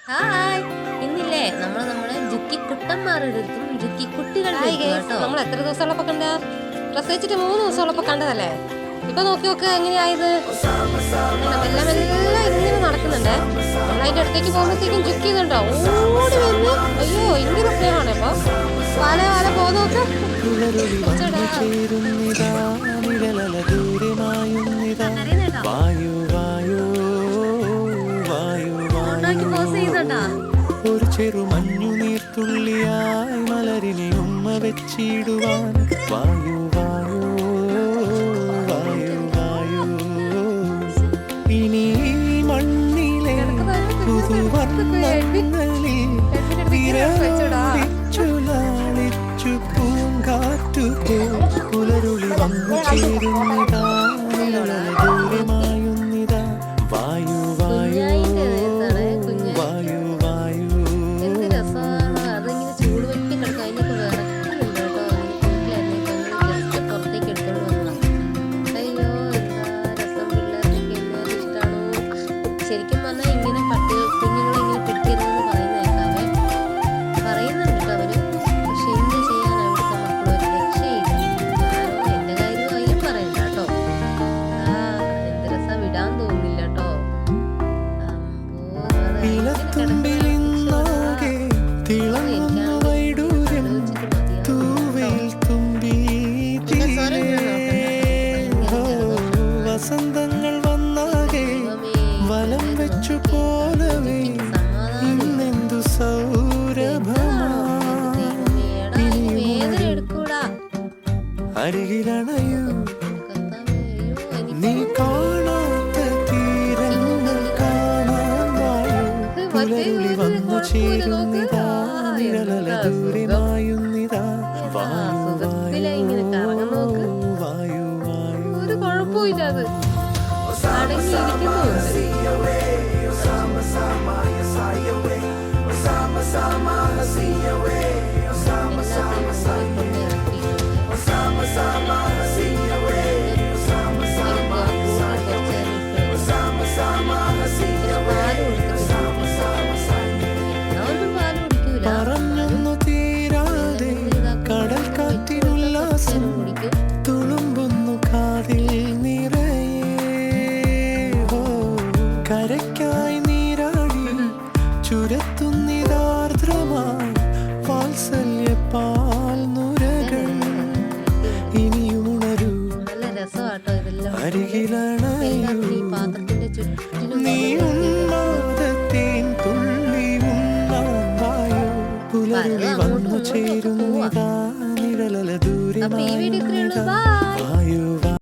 Hi. ഇന്നില്ലേ? നമ്മൾ നമ്മുടെ ജുക്കി കുട്ടന്മാരുടെ അടുത്തും ജുക്കി കുട്ടികളുടെ നമ്മൾ എത്ര ദിവസമുള്ളപ്പോ കണ്ട? പ്രസവിച്ചിട്ട് മൂന്ന് ദിവസമുള്ളപ്പോ കണ്ടതല്ലേ? ഇപ്പൊ നോക്കി നോക്ക് എങ്ങനെയായത്? എല്ലാം എല്ലാം ഇങ്ങനെ നടക്കുന്നുണ്ട്. നമ്മളതിന്റെ അടുത്തേക്ക് പോകുമ്പോഴത്തേക്കും ചുക്ക് ചെയ്തുണ്ടോ ഓടി വന്ന് അയ്യോ ഇങ്ങനെ സ്നേഹമാണ് ഇപ്പൊ. വാല വാല പോ ഒരു ചെറു മഞ്ഞു നീർത്തുള്ളിയായി മലരിനെ ഉമ്മ വെച്ചിടുവാൻ. വായു വായു വായു വായു. ഇനി മണ്ണിലെ പുതുവർണങ്ങളിൽ പൂങ്കാറ്റു പുലരുളി വന്നു ചേരുന്നിതാ. ശരിക്കും പറഞ്ഞാൽ ഇങ്ങനെ പട്ടി കുഞ്ഞുങ്ങളെ ഇങ്ങനെ പിടിക്കരുതെന്ന് പറയുന്ന കേൾക്കാവേ. പറയുന്നുണ്ട് കേട്ടോ അവർ. പക്ഷെ എന്ത് ചെയ്യാൻ അവിടുത്തെ മക്കൾ ഒരു രക്ഷയില്ല. ഞാനോ എന്റെ കാര്യവും അതിലും പറയണ്ട കേട്ടോ. ആ എന്ത് രസം വിടാൻ തോന്നില്ല കേട്ടോ. അമ്പോ അത് അരികിലണയൂ നീ കാണാത്ത തീരങ്ങൾ കാണാൻ വായു പുലരുളി വന്നു ചേരുന്നിതാ നിഴലല ദൂരമായുന്നിതാ വായു വായു വായു വായു. ഒരു കുഴപ്പമില്ല അത്. അടങ്ങിയിരിക്കുന്നുണ്ട് പറഞ്ഞൊന്നു തീരാതെ കടൽ കാറ്റിനുല്ലാസം തുളുമ്പുന്നു കാതിൽ നിറയെ. കരയ്ക്കായി നീരാടി ചുരത്തുന്നിതാർദ്രമായി വാത്സല്യ പാൽ നുരകൾ ഇനിയും ഉണരൂ നല്ല രസമാട്ടോ ഇതെല്ലാം. അരികിലണയൂ വന്നു ചേരുന്നിതാ നിഴലല അപ്പൊ